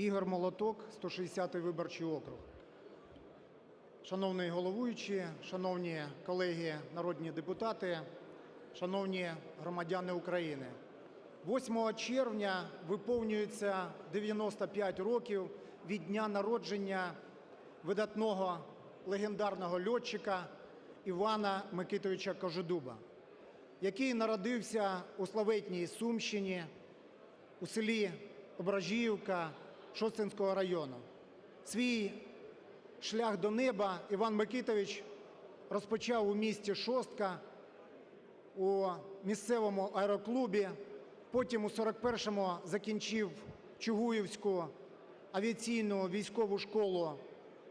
Ігор Молоток, 160 виборчий округ. Шановний головуючий, шановні колеги народні депутати, шановні громадяни України! 8 червня виповнюється 95 років від дня народження видатного легендарного льотчика Івана Микитовича Кожедуба, який народився у славетній Сумщині у селі Ображіївка Шосткинського району. Свій шлях до неба Іван Микитович розпочав у місті Шостка у місцевому аероклубі, потім у 41-му закінчив Чугуївську авіаційну військову школу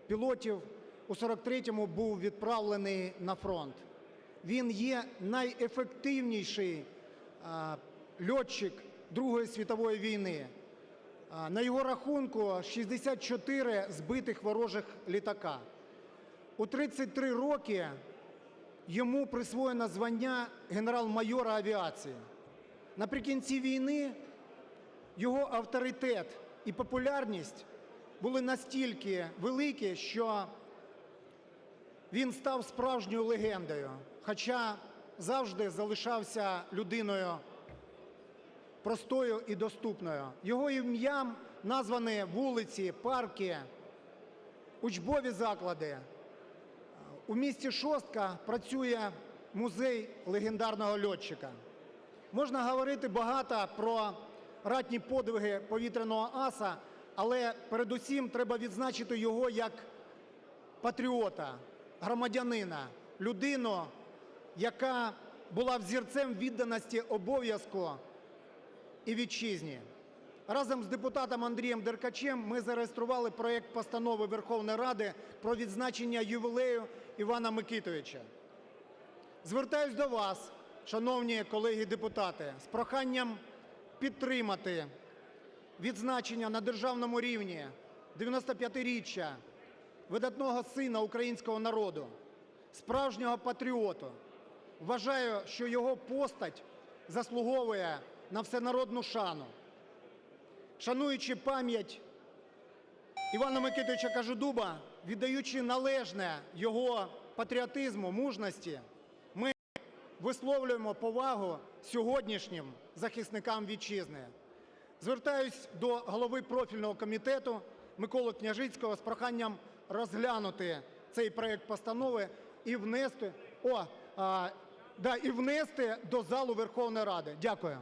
пілотів, у 43-му був відправлений на фронт. Він є найефективніший а, льотчик Другої світової війни. На його рахунку 64 збитих ворожих літака. У 33 роки йому присвоєно звання генерал-майора авіації. Наприкінці війни його авторитет і популярність були настільки великі, що він став справжньою легендою, хоча завжди залишався людиною простою і доступною. Його ім'ям названі вулиці, парки, учбові заклади. У місті Шостка працює музей легендарного льотчика. Можна говорити багато про ратні подвиги повітряного аса, але передусім треба відзначити його як патріота, громадянина, людину, яка була взірцем відданості обов'язку і вітчизні. Разом з депутатом Андрієм Деркачем ми зареєстрували проект Постанови Верховної Ради про відзначення ювілею Івана Микитовича. Звертаюсь до вас, шановні колеги-депутати, з проханням підтримати відзначення на державному рівні 95-річчя видатного сина українського народу, справжнього патріоту. Вважаю, що його постать заслуговує на всенародну шану. Шануючи пам'ять Івана Микитовича Кожедуба, віддаючи належне його патріотизму, мужності, ми висловлюємо повагу сьогоднішнім захисникам Вітчизни. Звертаюсь до голови профільного комітету Миколи Княжицького з проханням розглянути цей проект постанови і внести, о, а, да, і внести до залу Верховної Ради. Дякую.